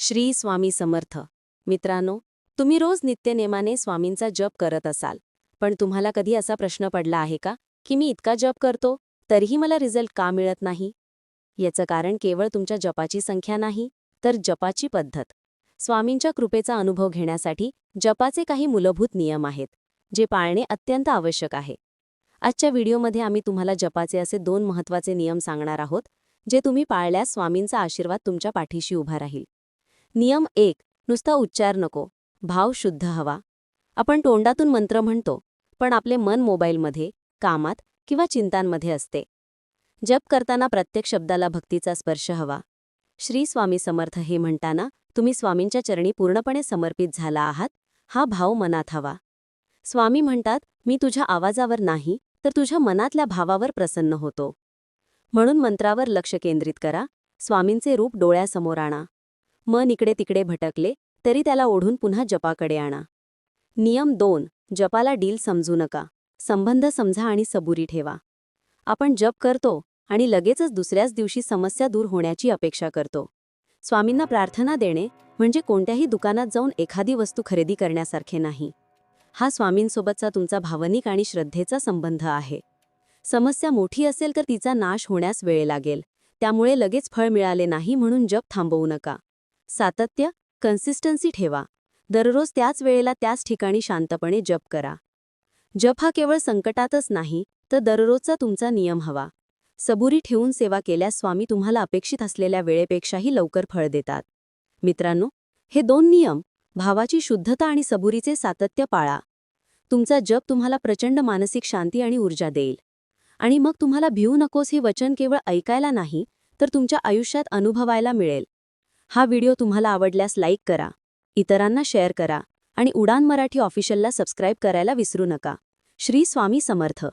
श्री स्वामी समर्थ. मित्रांनो तुम्ही रोज नित्यनेमाने स्वामींचा जप करत असाल. पण तुम्हाला कधी असा प्रश्न पडला आहे का की मी इतका जप करतो तरीही मला रिझल्ट का मिळत नाही? याचं कारण केवळ तुमच्या जपाची संख्या नाही तर जपाची पद्धत. स्वामींच्या कृपेचा अनुभव घेण्यासाठी जपाचे काही मूलभूत नियम आहेत जे पाळणे अत्यंत आवश्यक आहे. आजच्या व्हिडिओमध्ये आम्ही तुम्हाला जपाचे असे दोन महत्त्वाचे नियम सांगणार आहोत जे तुम्ही पाळल्यास स्वामींचा आशीर्वाद तुमच्या पाठीशी उभा राहील. नियम एक नुसता उच्चार नको. भाव शुद्ध हवा. आपण तोंडातून मंत्र म्हणतो पण आपले मन मोबाईलमध्ये कामात किंवा चिंतांमध्ये असते. जप करताना प्रत्येक शब्दाला भक्तीचा स्पर्श हवा. श्री स्वामी समर्थ हे म्हणताना तुम्ही स्वामींच्या चरणी पूर्णपणे समर्पित झाला आहात हा भाव मनात हवा. स्वामी म्हणतात मी तुझ्या आवाजावर नाही तर तुझ्या मनातल्या भावावर प्रसन्न होतो. म्हणून मंत्रावर लक्ष केंद्रित करा. स्वामींचे रूप डोळ्यासमोर आणा. मन इकडे तिकडे भटकले तरी त्याला ओढून पुन्हा जपाकडे आणा. नियम दोन जपाला डील समजू नका. संबंध समजा आणि सबुरी ठेवा. आपण जप करतो आणि लगेचच दुसऱ्याच दिवशी समस्या दूर होण्याची अपेक्षा करतो. स्वामींना प्रार्थना देणे म्हणजे कोणत्याही दुकानात जाऊन एखादी वस्तू खरेदी करण्यासारखे नाही. हा स्वामींसोबतचा तुमचा भावनिक आणि श्रद्धेचा संबंध आहे. समस्या मोठी असेल तर तिचा नाश होण्यास वेळ लागेल. त्यामुळे लगेच फळ मिळाले नाही म्हणून जप थांबवू नका. सातत्य कन्सिस्टन्सी ठेवा. दररोज त्याच वेळेला त्याच ठिकाणी शांतपणे जप करा. जप हा केवळ संकटातच नाही तर दररोजचा तुमचा नियम हवा. सबुरी ठेवून सेवा केल्यास स्वामी तुम्हाला अपेक्षित असलेल्या वेळेपेक्षाही लवकर फळ देतात. मित्रांनो हे दोन नियम भावाची शुद्धता आणि सबुरीचे सातत्य पाळा. तुमचा जप तुम्हाला प्रचंड मानसिक शांती आणि ऊर्जा देईल. आणि मग तुम्हाला भिवू नकोस हे वचन केवळ ऐकायला नाही तर तुमच्या आयुष्यात अनुभवायला मिळेल. हा व्हिडिओ तुम्हाला आवडल्यास लाईक करा इतरांना शेअर करा आणि उडान मराठी ऑफिशियलला सबस्क्राईब करायला विसरू नका. श्री स्वामी समर्थ.